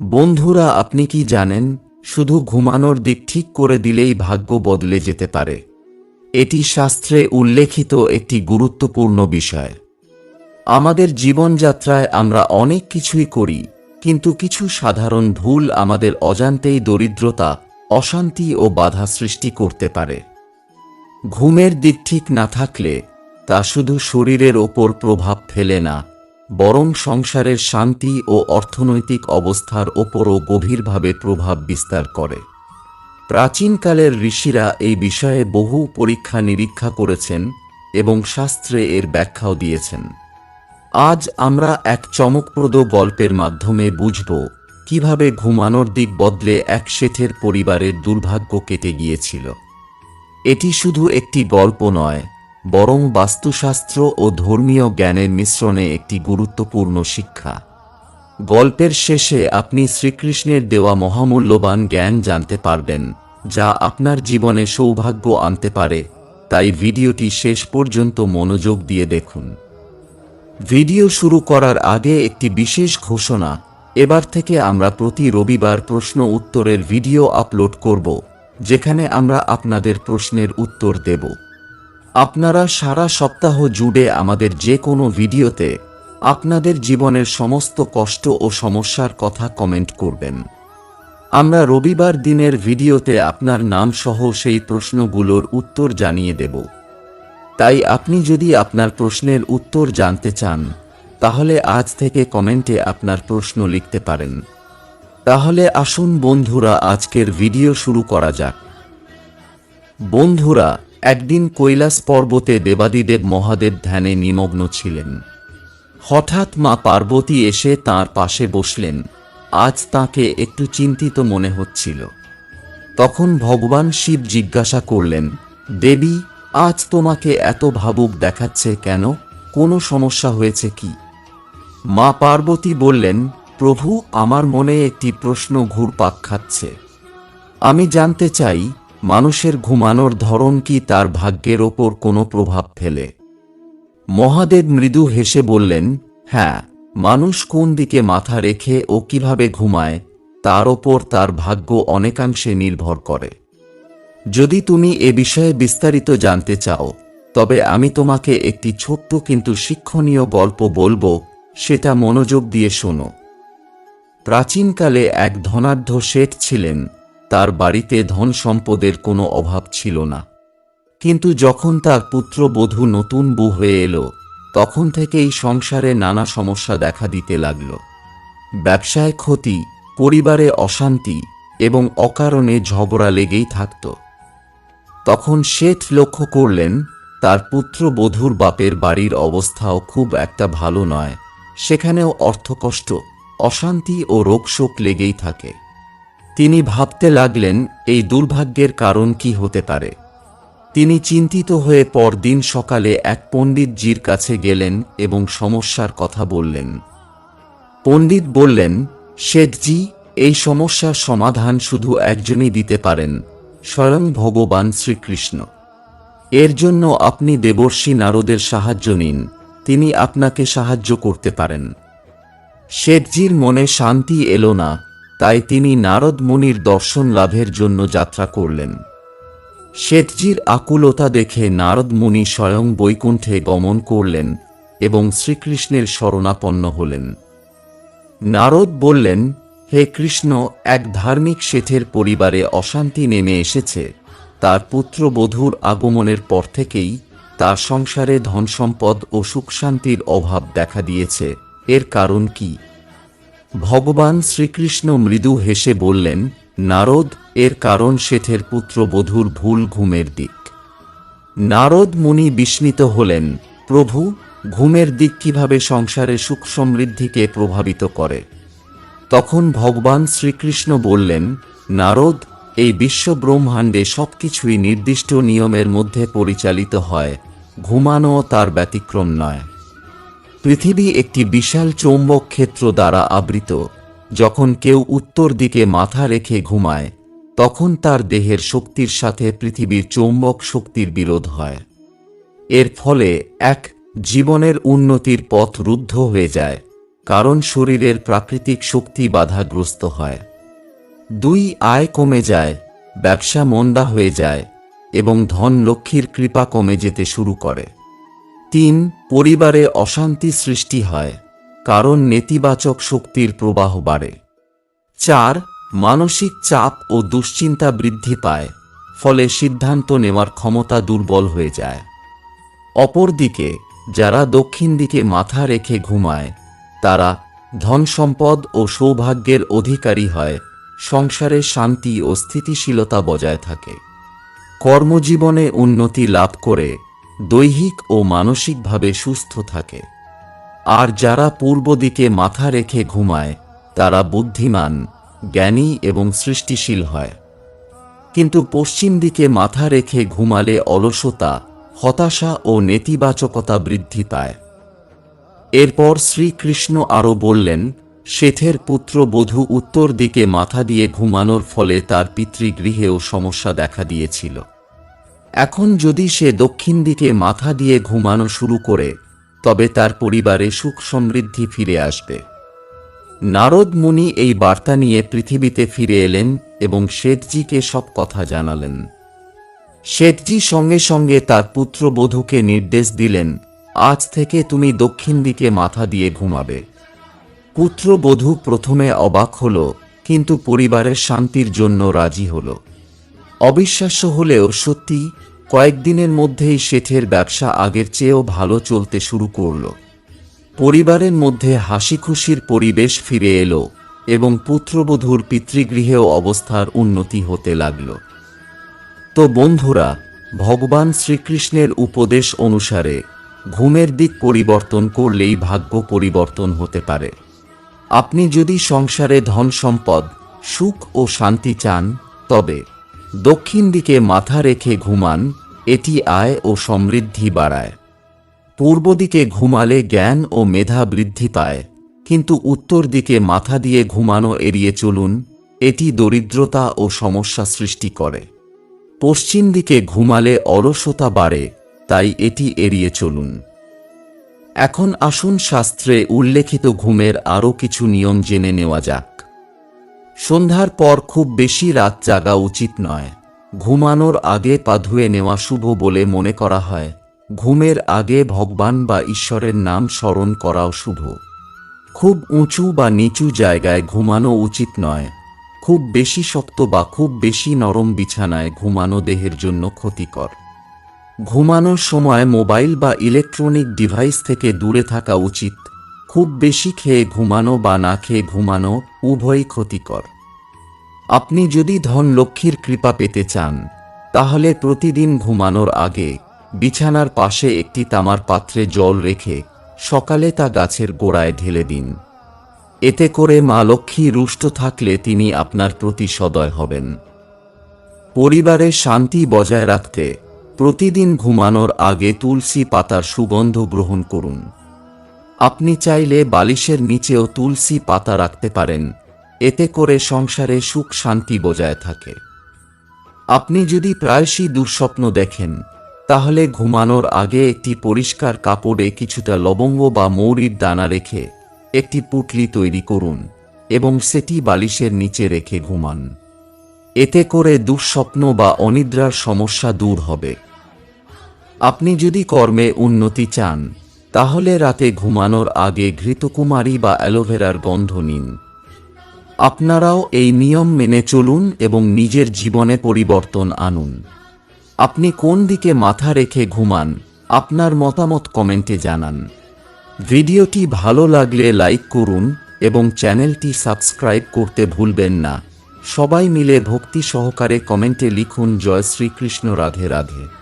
বন্ধুরা, আপনি কি জানেন, শুধু ঘুমানোর দিক ঠিক করে দিলেই ভাগ্য বদলে যেতে পারে। এটি শাস্ত্রে উল্লেখিত একটি গুরুত্বপূর্ণ বিষয়। আমাদের জীবনযাত্রায় আমরা অনেক কিছুই করি, কিন্তু কিছু সাধারণ ভুল আমাদের অজান্তেই দরিদ্রতা, অশান্তি ও বাধা সৃষ্টি করতে পারে। ঘুমের দিক ঠিক না থাকলে তা শুধু শরীরের ওপর প্রভাব ফেলে না বরং সংসারের শান্তি ও অর্থনৈতিক অবস্থার ওপরও গভীরভাবে প্রভাব বিস্তার করে। প্রাচীনকালের ঋষিরা এই বিষয়ে বহু পরীক্ষা নিরীক্ষা করেছেন এবং শাস্ত্রে এর ব্যাখ্যাও দিয়েছেন। আজ আমরা এক চমকপ্রদ গল্পের মাধ্যমে বুঝব কীভাবে ঘুমানোর দিক বদলে এক শেঠের পরিবারের দুর্ভাগ্য কেটে গিয়েছিল। এটি শুধু একটি গল্প নয় বরং বাস্তুশাস্ত্র ও ধর্মীয় জ্ঞানের মিশ্রণে একটি গুরুত্বপূর্ণ শিক্ষা। গল্পের শেষে আপনি শ্রীকৃষ্ণের দেওয়া মহামূল্যবান জ্ঞান জানতে পারবেন, যা আপনার জীবনে সৌভাগ্য আনতে পারে। তাই ভিডিওটি শেষ পর্যন্ত মনোযোগ দিয়ে দেখুন। ভিডিও শুরু করার আগে একটি বিশেষ ঘোষণা, এবার থেকে আমরা প্রতি রবিবার প্রশ্ন উত্তরের ভিডিও আপলোড করব, যেখানে আমরা আপনাদের প্রশ্নের উত্তর দেব। আপনারা সারা সপ্তাহ জুড়ে আমাদের যে কোনো ভিডিওতে আপনাদের জীবনের সমস্ত কষ্ট ও সমস্যার কথা কমেন্ট করবেন। আমরা রবিবার দিনের ভিডিওতে আপনার নাম সহ সেই প্রশ্নগুলোর উত্তর জানিয়ে দেব। তাই আপনি যদি আপনার প্রশ্নের উত্তর জানতে চান, তাহলে আজ থেকে কমেন্টে আপনার প্রশ্ন লিখতে পারেন। তাহলে আসুন বন্ধুরা, আজকের ভিডিও শুরু করা যাক। বন্ধুরা একদিন কৈলাস পর্বতে দেবাদিদেব মহাদেব ধ্যানে নিমগ্ন ছিলেন। হঠাৎ মা পার্বতী এসে তার পাশে বসলেন। আজ তাকে একটু চিন্তিত মনে হচ্ছিল। তখন ভগবান শিব জিজ্ঞাসা করলেন, দেবী, আজ তোমাকে এত ভাবুক দেখাচ্ছে কেন? কোনো সমস্যা হয়েছে কি? মা পার্বতী বললেন, প্রভু, আমার মনে একটি প্রশ্ন ঘুরপাক খাচ্ছে। আমি জানতে চাই মানুষের ঘুমানোর ধরন কি তার ভাগ্যের ওপর কোনো প্রভাব ফেলে? মহাদেব মৃদু হেসে বললেন হ্যাঁ মানুষ কোন দিকে মাথা রেখে ও কীভাবে ঘুমায়, তার ওপর তার ভাগ্য অনেকাংশে নির্ভর করে। যদি তুমি এ বিষয়ে বিস্তারিত জানতে চাও, তবে আমি তোমাকে একটি ছোট্ট কিন্তু শিক্ষণীয় গল্প বলব, সেটা মনোযোগ দিয়ে শোনো। প্রাচীনকালে এক ধনাঢ্য শেঠ ছিলেন। তার বাড়িতে ধন সম্পদের কোনো অভাব ছিল না। কিন্তু যখন তার পুত্রবধূ নতুন বউ হয়ে এলো, তখন থেকেই সংসারে নানা সমস্যা দেখা দিতে লাগল। ব্যবসায় ক্ষতি, পরিবারে অশান্তি এবং অকারণে ঝগড়া লেগেই থাকত। তখন শেঠ লক্ষ্য করলেন, তার পুত্রবধূর বাপের বাড়ির অবস্থাও খুব একটা ভালো নয়, সেখানেও অর্থকষ্ট, অশান্তি ও রোগশোক লেগেই থাকে। তিনি ভাবতে লাগলেন, এই দুর্ভাগ্যের কারণ কি হতে পারে। তিনি চিন্তিত হয়ে পরদিন সকালে এক পণ্ডিতজির কাছে গেলেন এবং সমস্যার কথা বললেন। পণ্ডিত বললেন, শেঠজি, এই সমস্যার সমাধান শুধু একজনই দিতে পারেন, স্বয়ং ভগবান শ্রীকৃষ্ণ। এর জন্য আপনি দেবর্ষী নারদের সাহায্য নিন, তিনি আপনাকে সাহায্য করতে পারেন। শেঠজির মনে শান্তি এলো না। তাই তিনি নারদ মুনির দর্শন লাভের জন্য যাত্রা করলেন। শেঠজির আকুলতা দেখে নারদ মুনি স্বয়ং বৈকুণ্ঠে গমন করলেন এবং শ্রীকৃষ্ণের শরণাপন্ন হলেন। নারদ বললেন, হে কৃষ্ণ, এক ধার্মিক শেঠের পরিবারে অশান্তি নেমে এসেছে। তার পুত্রবধূর আগমনের পর থেকেই তার সংসারে ধনসম্পদ ও সুখ শান্তির অভাব দেখা দিয়েছে। এর কারণ কি? ভগবান শ্রীকৃষ্ণ মৃদু হেসে বললেন, নারদ, এর কারণ শেঠের পুত্রবধূর ভুল ঘুমের দিক। নারদ মুনি বিস্মিত হলেন, প্রভু, ঘুমের দিক কীভাবে সংসারে সুখ সমৃদ্ধিকে প্রভাবিত করে? তখন ভগবান শ্রীকৃষ্ণ বললেন, নারদ, এই বিশ্ব ব্রহ্মাণ্ডে সবকিছুই নির্দিষ্ট নিয়মের মধ্যে পরিচালিত হয়, ঘুমানো তার ব্যতিক্রম নয়। পৃথিবী একটি বিশাল চৌম্বক ক্ষেত্র দ্বারা আবৃত। যখন কেউ উত্তর দিকে মাথা রেখে ঘুমায়, তখন তার দেহের শক্তির সাথে পৃথিবীর চৌম্বক শক্তির বিরোধ হয়। এর ফলে এক জীবনের উন্নতির পথ রুদ্ধ হয়ে যায়, কারণ শরীরের প্রাকৃতিক শক্তি বাধাগ্রস্ত হয়। দুই আয় কমে যায়, ব্যবসা মন্দা হয়ে যায়, এবং ধন লক্ষ্মীর কৃপা কমে যেতে শুরু করে। তিন, পরিবারে অশান্তি সৃষ্টি হয়, কারণ নেতিবাচক শক্তির প্রবাহ বাড়ে। চার, মানসিক চাপ ও দুশ্চিন্তা বৃদ্ধি পায়, ফলে সিদ্ধান্ত নেওয়ার ক্ষমতা দুর্বল হয়ে যায়। অপরদিকে, যারা দক্ষিণ দিকে মাথা রেখে ঘুমায়, তারা ধন সম্পদ ও সৌভাগ্যের অধিকারী হয়, সংসারে শান্তি ও স্থিতিশীলতা বজায় থাকে। কর্মজীবনে উন্নতি লাভ করে দৈহিক ও মানসিকভাবে সুস্থ থাকে। আর যারা পূর্ব দিকে মাথা রেখে ঘুমায়, তারা বুদ্ধিমান, জ্ঞানী এবং সৃষ্টিশীল হয়। কিন্তু পশ্চিম দিকে মাথা রেখে ঘুমালে অলসতা, হতাশা ও নেতিবাচকতা বৃদ্ধি পায়। এরপর শ্রীকৃষ্ণ আরও বললেন, শেঠের পুত্র বধূ উত্তর দিকে মাথা দিয়ে ঘুমানোর ফলে তার পিতৃগৃহেও সমস্যা দেখা দিয়েছিল। এখন যদি সে দক্ষিণ দিকে মাথা দিয়ে ঘুমানো শুরু করে, তবে তার পরিবারে সুখ সমৃদ্ধি ফিরে আসবে। নারদ মুনি এই বার্তা নিয়ে পৃথিবীতে ফিরে এলেন এবং শেঠজিকে সব কথা জানালেন। শেঠজি সঙ্গে সঙ্গে তার পুত্র পুত্রবধূকে নির্দেশ দিলেন, আজ থেকে তুমি দক্ষিণ দিকে মাথা দিয়ে ঘুমাবে। পুত্র পুত্রবধূ প্রথমে অবাক হল, কিন্তু পরিবারের শান্তির জন্য রাজি হল। অবিশ্বাস্য হলেও সত্যি, কয়েকদিনের মধ্যেই শেঠের ব্যবসা আগের চেয়েও ভালো চলতে শুরু করল। পরিবারের মধ্যে হাসি খুশির পরিবেশ ফিরে এলো এবং পুত্রবধূর পিতৃগৃহেও অবস্থার উন্নতি হতে লাগল। তো বন্ধুরা, ভগবান শ্রীকৃষ্ণের উপদেশ অনুসারে ঘুমের দিক পরিবর্তন করলেই ভাগ্য পরিবর্তন হতে পারে। আপনি যদি সংসারে ধন সম্পদ সুখ ও শান্তি চান, তবে দক্ষিণ দিকে মাথা রেখে ঘুমান, এটি আয় ও সমৃদ্ধি বাড়ায়। পূর্ব দিকে ঘুমালে জ্ঞান ও মেধা বৃদ্ধি পায়, কিন্তু উত্তর দিকে মাথা দিয়ে ঘুমানো এড়িয়ে চলুন, এটি দরিদ্রতা ও সমস্যা সৃষ্টি করে। পশ্চিম দিকে ঘুমালে অলসতা বাড়ে, তাই এটি এড়িয়ে চলুন। এখন আসুন শাস্ত্রে উল্লেখিত ঘুমের আরও কিছু নিয়ম জেনে নেওয়া যাক। সন্ধ্যার পর খুব বেশি রাত জাগা উচিত নয়। ঘুমানোর আগে পা ধুয়ে নেওয়া শুভ বলে মনে করা হয়। ঘুমের আগে ভগবান বা ঈশ্বরের নাম স্মরণ করাও শুভ। খুব উঁচু বা নিচু জায়গায় ঘুমানো উচিত নয়। খুব বেশি শক্ত বা খুব বেশি নরম বিছানায় ঘুমানো দেহের জন্য ক্ষতিকর। ঘুমানোর সময় মোবাইল বা ইলেকট্রনিক ডিভাইস থেকে দূরে থাকা উচিত। খুব বেশি খেয়ে ঘুমানো বা না খেয়ে ঘুমানো উভয়ই ক্ষতিকর। আপনি যদি ধন লক্ষ্মীর কৃপা পেতে চান, তাহলে প্রতিদিন ঘুমানোর আগে বিছানার পাশে একটি তামার পাত্রে জল রেখে সকালে তা গাছের গোড়ায় ঢেলে দিন। এতে করে মা লক্ষ্মী রুষ্ট থাকলে তিনি আপনার প্রতি সদয় হবেন। পরিবারে শান্তি বজায় রাখতে প্রতিদিন ঘুমানোর আগে তুলসী পাতার সুগন্ধ গ্রহণ করুন। আপনি চাইলে বালিশের নিচেও তুলসী পাতা রাখতে পারেন, এতে করে সংসারে সুখ শান্তি বজায় থাকে। আপনি যদি প্রায়শই দুঃস্বপ্ন দেখেন, তাহলে ঘুমানোর আগে একটি পরিষ্কার কাপড়ে কিছুটা লবঙ্গ বা মৌরির দানা রেখে একটি পুটলি তৈরি করুন এবং সেটি বালিশের নিচে রেখে ঘুমান। এতে করে দুঃস্বপ্ন বা অনিদ্রার সমস্যা দূর হবে। আপনি যদি কর্মে উন্নতি চান তাহলে রাতে ঘুমানোর আগে ঘৃতকুমারী বা অ্যালোভেরার গন্ধ নিন। আপনারাও এই নিয়ম মেনে চলুন এবং নিজের জীবনে পরিবর্তন আনুন। আপনি কোন দিকে মাথা রেখে ঘুমান, আপনার মতামত কমেন্টে জানান। ভিডিওটি ভালো লাগলে লাইক করুন এবং চ্যানেলটি সাবস্ক্রাইব করতে ভুলবেন না। সবাই মিলে ভক্তি সহকারে কমেন্টে লিখুন, জয় শ্রীকৃষ্ণ, রাধে রাধে।